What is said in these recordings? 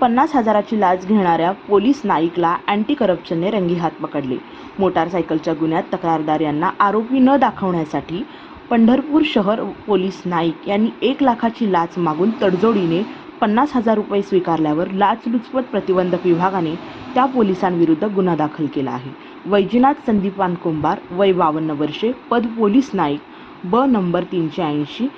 पन्नास हजाराची लाच घेणाऱ्या पोलीस नाईकला अँटी करप्शनने रंगीहात पकडले. मोटारसायकलच्या गुन्ह्यात तक्रारदार यांना आरोपी न दाखवण्यासाठी पंढरपूर शहर पोलीस नाईक यांनी एक लाखाची लाच मागून तडजोडीने पन्नास हजार रुपये स्वीकारल्यावर लाचलुचपत प्रतिबंधक विभागाने त्या पोलिसांविरुद्ध गुन्हा दाखल केला आहे. वैजनाथ संदीपान कुंभार वय बावन्न वर्षे पद पोलीस नाईक ब नंबर तीनशे ऐंशी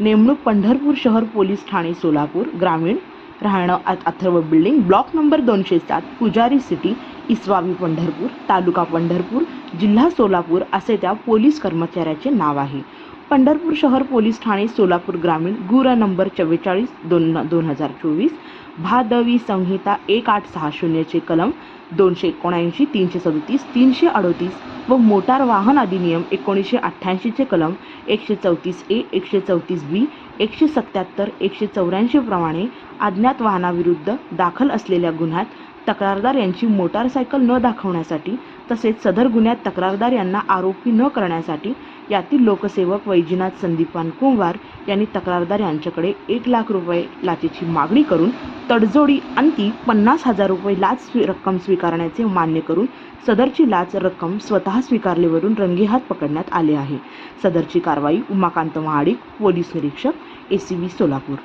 नेमणूक पंढरपूर शहर पोलीस ठाणे सोलापूर ग्रामीण राहणं अथर्व बिल्डिंग ब्लॉक नंबर दोनशे सात पुजारी सिटी इस्वामी पंढरपूर तालुका पंढरपूर जिल्हा सोलापूर असे त्या पोलीस कर्मचाऱ्याचे नाव आहे. पंढरपूर शहर पोलीस ठाणे सोलापूर ग्रामीण गुर नंबर चव्वेचाळीस दोन दोन हजार चोवीस भादवी संहिता एक आठ सहा शून्यचे कलम दोनशे एकोणऐंशी तीनशे सदतीस तीनशे अडोतीस व मोटार वाहन अधिनियम एकोणीसशे अठ्ठ्याऐंशीचे कलम एकशे चौतीस ए एकशे चौतीस बी एकशे सत्याहत्तर एकशे चौऱ्याऐंशीप्रमाणे अज्ञात वाहनाविरुद्ध दाखल असलेल्या गुन्ह्यात तक्रारदार यांची मोटारसायकल न दाखवण्यासाठी तसेच सदर गुन्ह्यात तक्रारदार यांना आरोपी न करण्यासाठी यातील लोकसेवक वैजीनाथ संदीपान कुंभार यांनी तक्रारदार यांच्याकडे एक लाख रुपये लाचेची मागणी करून तडजोडी अंती पन्नास हजार रुपये लाच स्वी रक्कम स्वीकारण्याचे मान्य करून सदरची लाच रक्कम स्वतः स्वीकारलेवरून रंगेहात पकडण्यात आले आहे. सदरची कारवाई उमाकांत महाडिक पोलीस निरीक्षक A C B Solapur.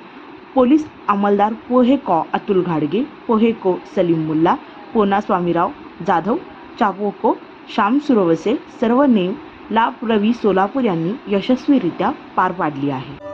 Police अंमलदार पोहे कॉ अतुल घाडगे पोहे को सलीम मुल्ला पोना स्वामीराव जाधव चापोको श्याम सुरवसे सर्व नेम लाभ रवी सोलापूर यांनी यशस्वीरित्या पार पाडली आहे.